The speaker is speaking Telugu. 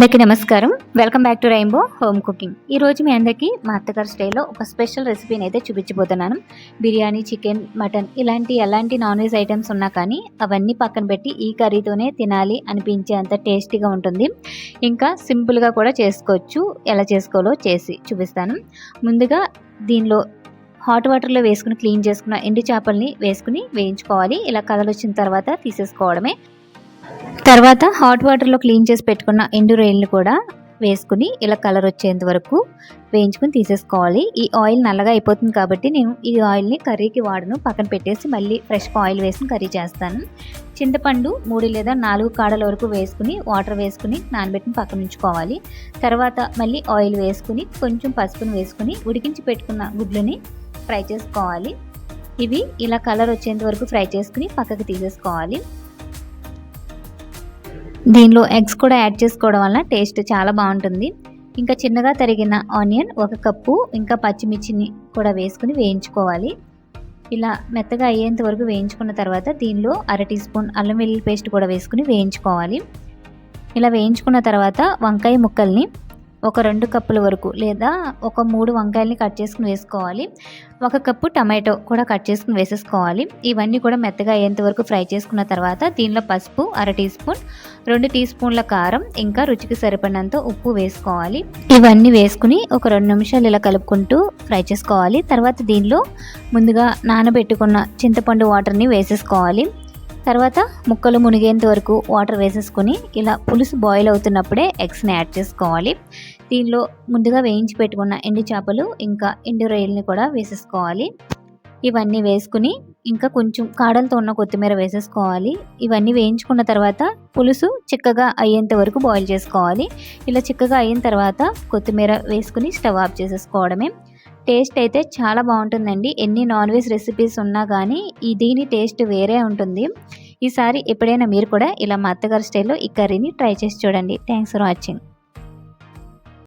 అందరికీ నమస్కారం. Welcome back to rainbow home cooking ఈ రోజు మీ అందరికీ మా అత్తగారి స్టైల్లో ఒక స్పెషల్ రెసిపీని అయితే చూపించబోతున్నాను. బిర్యానీ చికెన్ మటన్ ఇలాంటి ఎలాంటి నాన్ వెజ్ ఐటమ్స్ ఉన్నా కానీ అవన్నీ పక్కన పెట్టి ఈ కర్రీతోనే తినాలి అనిపించే అంత టేస్టీగా ఉంటుంది. ఇంకా సింపుల్గా కూడా చేసుకోవచ్చు. ఎలా చేసుకోవాలో చేసి చూపిస్తాను. ముందుగా దీనిలో హాట్ వాటర్లో వేసుకుని క్లీన్ చేసుకున్న ఎండు చేపల్ని వేసుకుని వేయించుకోవాలి. ఇలా కలర్ వచ్చిన తర్వాత తీసేసుకోవడమే. తర్వాత హాట్ వాటర్లో క్లీన్ చేసి పెట్టుకున్న ఎండు రొయ్యలను కూడా వేసుకుని ఇలా కలర్ వచ్చేంత వరకు వేయించుకుని తీసేసుకోవాలి. ఈ ఆయిల్ నల్లగా అయిపోతుంది కాబట్టి నేను ఈ ఆయిల్ని కర్రీకి వాడను. పక్కన పెట్టేసి మళ్ళీ ఫ్రెష్గా ఆయిల్ వేసి కర్రీ చేస్తాను. చింతపండు మూడు లేదా నాలుగు కాడల వరకు వేసుకుని వాటర్ వేసుకుని నానబెట్టిన పక్కన ఉంచుకోవాలి. తర్వాత మళ్ళీ ఆయిల్ వేసుకుని కొంచెం పసుపును వేసుకుని ఉడికించి పెట్టుకున్న గుడ్లని ఫ్రై చేసుకోవాలి. ఇవి ఇలా కలర్ వచ్చేంత వరకు ఫ్రై చేసుకుని పక్కకి తీసేసుకోవాలి. దీనిలో ఎగ్స్ కూడా యాడ్ చేసుకోవడం వల్ల టేస్ట్ చాలా బాగుంటుంది. ఇంకా చిన్నగా తరిగిన ఆనియన్ ఒక కప్పు ఇంకా పచ్చిమిర్చిని కూడా వేసుకుని వేయించుకోవాలి. ఇలా మెత్తగా అయ్యేంత వరకు వేయించుకున్న తర్వాత దీనిలో అర టీ స్పూన్ అల్లం వెల్లుల్లి పేస్ట్ కూడా వేసుకుని వేయించుకోవాలి. ఇలా వేయించుకున్న తర్వాత వంకాయ ముక్కల్ని ఒక రెండు కప్పుల వరకు లేదా ఒక మూడు వంకాయల్ని కట్ చేసుకుని వేసుకోవాలి. ఒక కప్పు టమాటో కూడా కట్ చేసుకుని వేసేసుకోవాలి. ఇవన్నీ కూడా మెత్తగా అయ్యేంత వరకు ఫ్రై చేసుకున్న తర్వాత దీనిలో పసుపు అర టీ స్పూన్ రెండు టీ స్పూన్ల కారం ఇంకా రుచికి సరిపడినంత ఉప్పు వేసుకోవాలి. ఇవన్నీ వేసుకుని ఒక రెండు నిమిషాలు ఇలా కలుపుకుంటూ ఫ్రై చేసుకోవాలి. తర్వాత దీనిలో ముందుగా నానబెట్టుకున్న చింతపండు వాటర్ని వేసేసుకోవాలి. తర్వాత ముక్కలు మునిగేంత వరకు వాటర్ వేసేసుకొని ఇలా పులుసు బాయిల్ అవుతున్నప్పుడే ఎగ్స్ని యాడ్ చేసుకోవాలి. దీనిలో ముందుగా వేయించి పెట్టుకున్న ఎండు చేపలు ఇంకా ఎండు రొయ్యల్ని కూడా వేసేసుకోవాలి. ఇవన్నీ వేసుకుని ఇంకా కొంచెం కాడలతో ఉన్న కొత్తిమీర వేసేసుకోవాలి. ఇవన్నీ వేయించుకున్న తర్వాత పులుసు చిక్కగా అయ్యేంత వరకు బాయిల్ చేసుకోవాలి. ఇలా చిక్కగా అయిన తర్వాత కొత్తిమీర వేసుకుని స్టవ్ ఆఫ్ చేసేసుకోవడమే. టేస్ట్ అయితే చాలా బాగుంటుందండి. ఎన్ని నాన్ వెజ్ రెసిపీస్ ఉన్నా కానీ ఈ దీని టేస్ట్ వేరే ఉంటుంది. ఈసారి ఎప్పుడైనా మీరు కూడా ఇలా మా అత్తగారి స్టైల్లో ఈ కర్రీని ట్రై చేసి చూడండి. Thanks for watching.